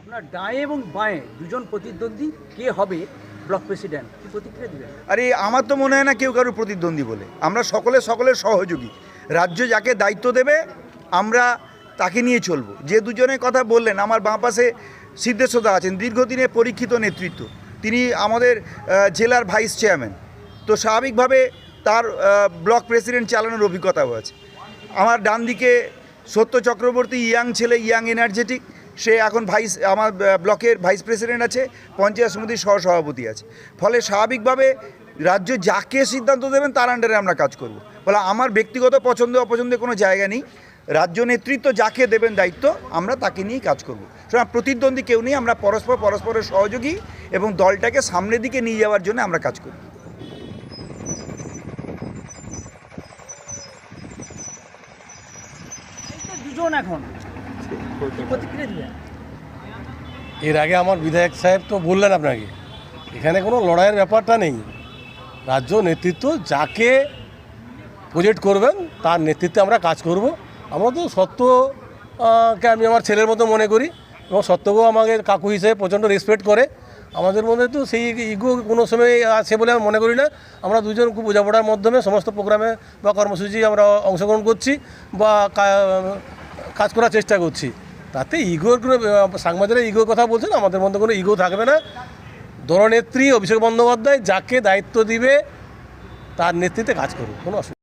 আপনার ডায়ে এবং বাঁয়ে দুজন প্রতিদ্বন্দ্বী কে হবে ব্লক প্রেসিডেন্ট? কি প্রতিক্রিয়া দিবেন? আরে, আমার তো মনে হয় না কেউ কারোর প্রতিদ্বন্দ্বী বলে। আমরা সকলে সকলের সহযোগী। রাজ্য যাকে দায়িত্ব দেবে, আমরা তাকে নিয়ে চলবো। যে দুজনের কথা বললেন, আমার বাঁ পাশে সিদ্ধেশ্বদা আছেন, দীর্ঘদিনের পরীক্ষিত নেতৃত্ব। তিনি আমাদের জেলার ভাইস চেয়ারম্যান। তো স্বাভাবিকভাবে তার ব্লক প্রেসিডেন্ট চালানোর অভিজ্ঞতাও আছে। আমার ডান দিকে সত্য চক্রবর্তী, ইয়াং ছেলে, ইয়াং এনার্জেটিক। সে এখন ভাইস আমার ব্লকের ভাইস প্রেসিডেন্ট আছে, পঞ্চায়েত সমিতির সহসভাপতি আছে। ফলে স্বাভাবিকভাবে রাজ্য যাকে সিদ্ধান্ত দেবেন, তার আন্ডারে আমরা কাজ করব। ফলে আমার ব্যক্তিগত পছন্দ অপছন্দে কোনো জায়গা নেই। রাজ্য নেতৃত্ব যাকে দেবেন দায়িত্ব, আমরা তাকে নিয়েই কাজ করব। সুতরাং প্রতিদ্বন্দ্বী কেউ নেই, আমরা পরস্পর পরস্পরের সহযোগী এবং দলটাকে সামনের দিকে নিয়ে যাওয়ার জন্য আমরা কাজ করি দুজন এখন। এর আগে আমার বিধায়ক সাহেব তো বললেন আপনাকে এখানে কোনো লড়াইয়ের ব্যাপারটা নেই। রাজ্য নেতৃত্ব যাকে প্রজেক্ট করবেন তার নেতৃত্বে আমরা কাজ করব। আমরা তো সত্যকে আমি আমার ছেলের মতো মনে করি এবং সত্যকেও আমাকে কাকু হিসেবে প্রচণ্ড রেসপেক্ট করে। আমাদের মধ্যে তো সেই ইগো কোনো সময় আছে বলে আমি মনে করি না। আমরা দুজন খুব বোঝাপড়ার মাধ্যমে সমস্ত প্রোগ্রামে বা কর্মসূচি আমরা অংশগ্রহণ করছি বা কাজ করার চেষ্টা করছি তাতে ইগোর কোনো সাংবাদিকরা ইগোর কথা বলছেন, আমাদের মধ্যে কোনো ইগো থাকবে না দলনেত্রী অভিষেক বন্দ্যোপাধ্যায় যাকে দায়িত্ব দিবে, তার নেতৃত্বে কাজ করুক, কোনো অসুবিধা।